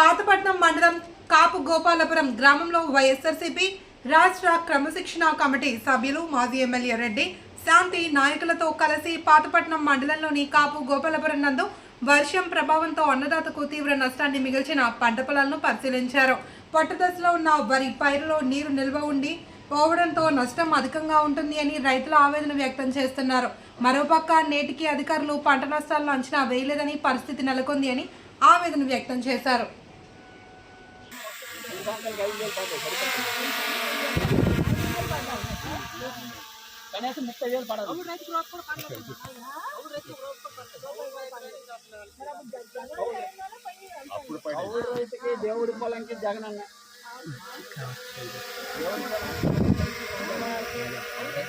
పాతపట్నం మండలం కాపు గోపాలపురం గ్రామంలో వైఎస్ఆర్సీపీ రాష్ట్ర క్రమశిక్షణ కమిటీ సభ్యులు మాజీ ఎమ్మెల్యే రెడ్డి శాంతి నాయకులతో కలిసి పాతపట్నం మండలంలోని కాపు గోపాలపురం నందు వర్షం ప్రభావంతో అన్నదాతకు తీవ్ర నష్టాన్ని మిగిల్చిన పంట పొలాలను పరిశీలించారు. పట్టుదశలో ఉన్న వరి పైరులో నీరు నిల్వ ఉండి పోవడంతో నష్టం అధికంగా ఉంటుంది అని రైతులు ఆవేదన వ్యక్తం చేస్తున్నారు. మరోపక్క నేటికి అధికారులు పంట నష్టాలను అంచనా వేయలేదని పరిస్థితి నెలకొంది అని ఆవేదన వ్యక్తం చేశారు. కనీసం ముప్పై వేలు పడదు. కౌలు రైతుకి దేవుడి పొలంకి జగనన్న ఇంకో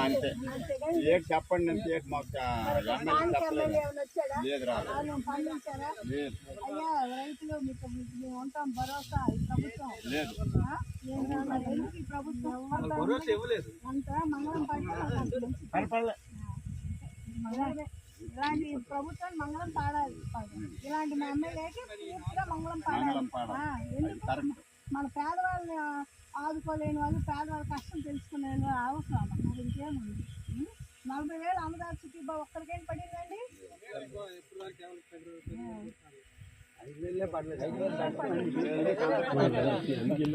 అంతే ఏం చెప్పండి అంటే మాకు ఎమ్మెల్యే చెప్పలేదు లేదు రాలేదు లేదు రైతులు మీకు మేము ఉంటాం భరోసా ఈ ప్రభుత్వం లేదు ఈ ప్రభుత్వం ఇలాంటి ప్రభుత్వం మంగళం పాడాలి. ఇలాంటి మా ఎమ్మెల్యేకి పూర్తిగా మంగళం పాడాలి. ఎందుకు? మన పేదవాళ్ళని ఆదుకోలేని వాళ్ళు పేదవాళ్ళ కష్టం తెలుసుకునే అవసరం మరి ఇంకేముంది? నలభై వేలు అన్నదాచుకి ఒక్కరికేం పడిందండి? ఐదు వేలు పడలేదు.